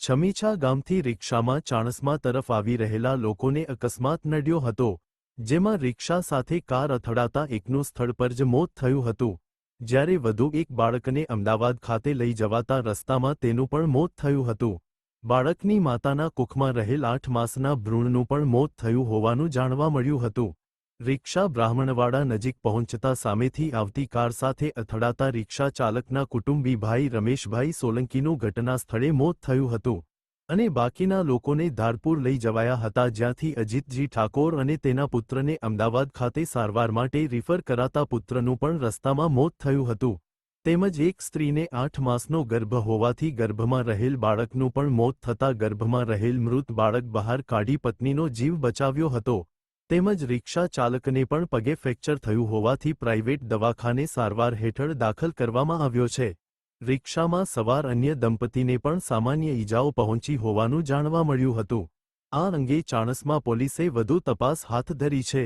છમીછા ગામથી રિક્ષામાં ચાણસ્મા તરફ આવી રહેલા લોકોને અકસ્માત નડ્યો હતો, જેમાં રિક્ષા સાથે કાર અથડાતા એકનું સ્થળ પર જ મોત થયું હતું. જ્યારે વધુ એક બાળકને અમદાવાદ ખાતે લઈ જવાતા રસ્તામાં તેનું પણ મોત થયું હતું. બાળકની માતાના કુખમાં રહેલ આઠ માસના ભ્રૂણનું પણ મોત થયું હોવાનું જાણવા મળ્યું હતું. રિક્ષા બ્રાહ્મણવાડા નજીક પહોંચતા સામેથી આવતી કાર સાથે અથડાતા રિક્ષા ચાલકના કુટુંબી ભાઈ રમેશભાઈ સોલંકીનું ઘટના સ્થળે મોત થયું હતું અને બાકીના લોકોને ધારપુર લઈ જવાયા હતા જ્યાંથી અજીતજી ઠાકોર અને તેના પુત્રને અમદાવાદ ખાતે સારવાર માટે રિફર કરાતા પુત્રનું પણ રસ્તામાં મોત થયું હતું. તેમજ એક સ્ત્રીને આઠ માસનો ગર્ભ હોવાથી ગર્ભમાં રહેલ બાળકનું પણ મોત થતાં ગર્ભમાં રહેલ મૃત બાળક બહાર કાઢી પત્નીનો જીવ બચાવ્યો હતો. તેમજ રિક્ષા ચાલકને પણ પગે ફ્રેક્ચર થયું હોવાથી પ્રાઇવેટ દવાખાને સારવાર હેઠળ દાખલ કરવામાં આવ્યો છે. રિક્ષામાં સવાર અન્ય દંપતીને પણ સામાન્ય ઈજાઓ પહોંચી હોવાનું જાણવા મળ્યું હતું. આ અંગે ચાણસમાં પોલીસે વધુ તપાસ હાથ ધરી છે.